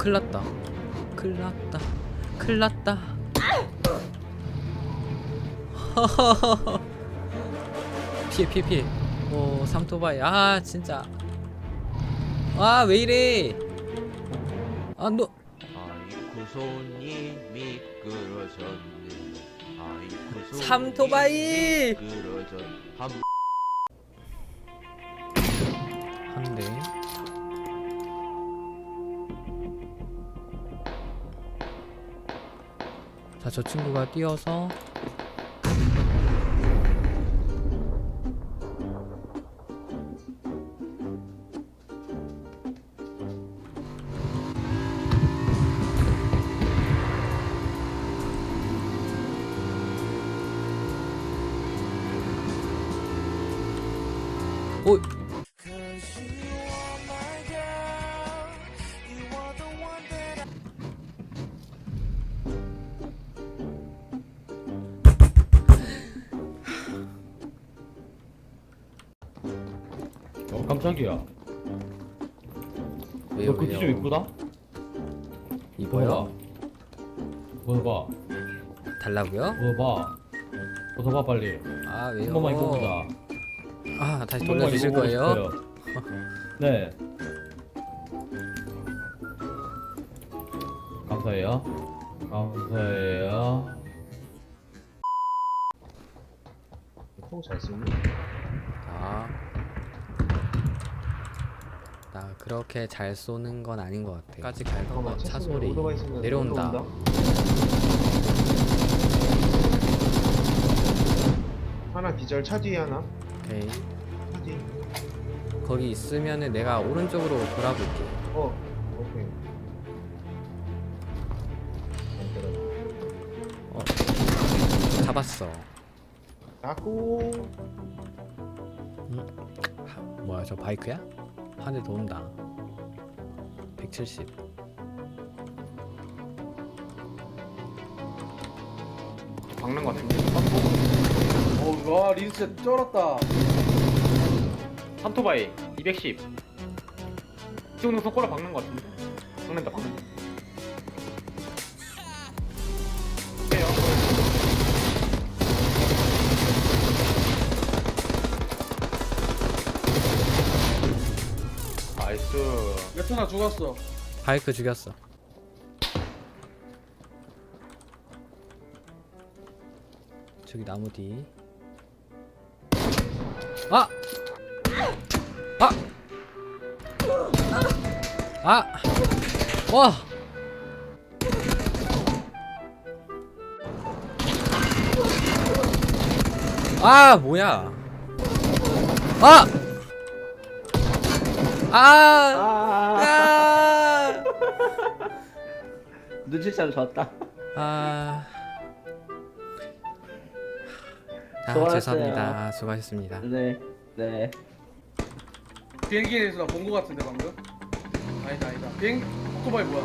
큰났다. 큰났다. 큰났다. 피해 피해 피해. 오 삼토바이. 아 진짜. 아 왜 이래? 아너. 아이쿠 손이 미끄러졌네. 아이쿠 손이 삼토바이! 미끄러졌 한 한대 자 저 친구가 뛰어서. 오 어 깜짝이야. 왜요 너 그티 좀 왜요 이쁘다? 이거요? 벗어봐. 달라고요? 벗어봐. 벗어봐 빨리. 아 한 왜요? 번만 입어보자. 아 다시 한 번만 돌려주실 입어보고 거예요? 싶어요. 네. 감사해요. 감사해요. 통잘 쓰니? 자. 나 그렇게 잘 쏘는 건 아닌 것 같아. 까지 갈거면 차 소리 내려온다. 하나 기절 차 뒤에 하나 오케이. 차 뒤. 거기 있으면은 내가 오른쪽으로 돌아볼게. 어 오케이 잡았어. 자꾸 하, 뭐야 저 바이크야? 한대더 온다. 170. 박는 거 같은데 어, 와 진짜 쩔었다. 삼토바이 210 지금 손가락 박는 것 같은데 박는다 박는다 나이스 레토나 죽었어. 바이크 죽였어. 저기 나무 뒤. 아! 아! 아! 와! 아, 뭐야? 아! 아! 아! 눈치채로 졌다. 아. 아, 수고하셨어요. 죄송합니다. 수고하셨습니다. 네, 네. 비행기에서 본거 같은데 방금? 아니다 아니다. 비행 오토바이 뭐야?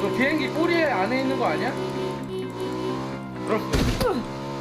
저 비행기 꼬리 안에 있는 거 아니야? 있어